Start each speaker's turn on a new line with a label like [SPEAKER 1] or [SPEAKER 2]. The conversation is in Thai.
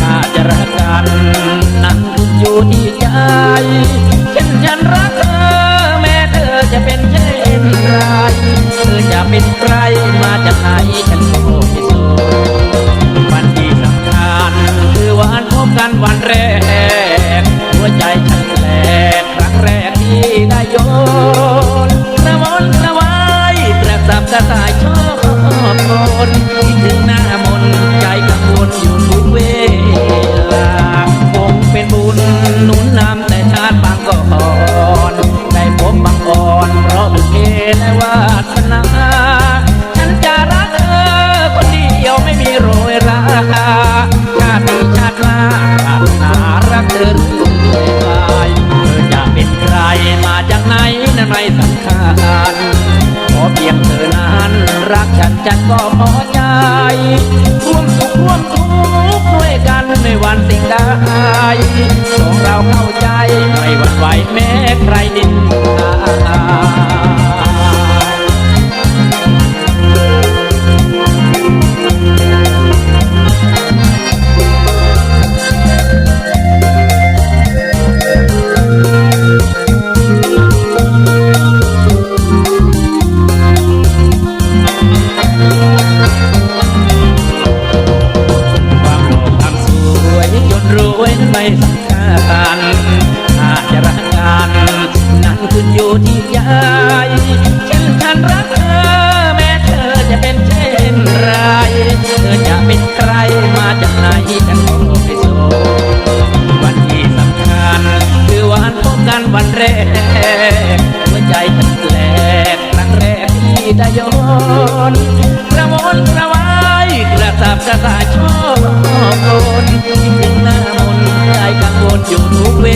[SPEAKER 1] ถ้าจะรักกันนั้นคุณอยู่ที่ใจเช่นฉันรักเธอ แม้เธอจะเป็นเช่นไรเธอจะเป็นใครมาจากไหนฉัน สนาฉันจะรักเธอคนเดียวไม่มีโรยราชาติชาติลาศาสนารักเธอร่วมด้วยไปเธอจะเป็นใครมาจากไหนนั้นไม่สำคัญขอเพียงเธอนั้นรักฉันฉันก็พอใจร่วมสุขร่วมทุกข์ด้วยกันไม่วันสิ่งใดสองเราเข้าใจไม่หวั่นไหวแม้ใครดินทา แรกหัวใจมันแปลกครั้งแรกที่ได้ย้อนกระวนกระวายกระสับกระส่ายชอบคนคิดงหน้ามนใจกังวลอยู่ทุกเว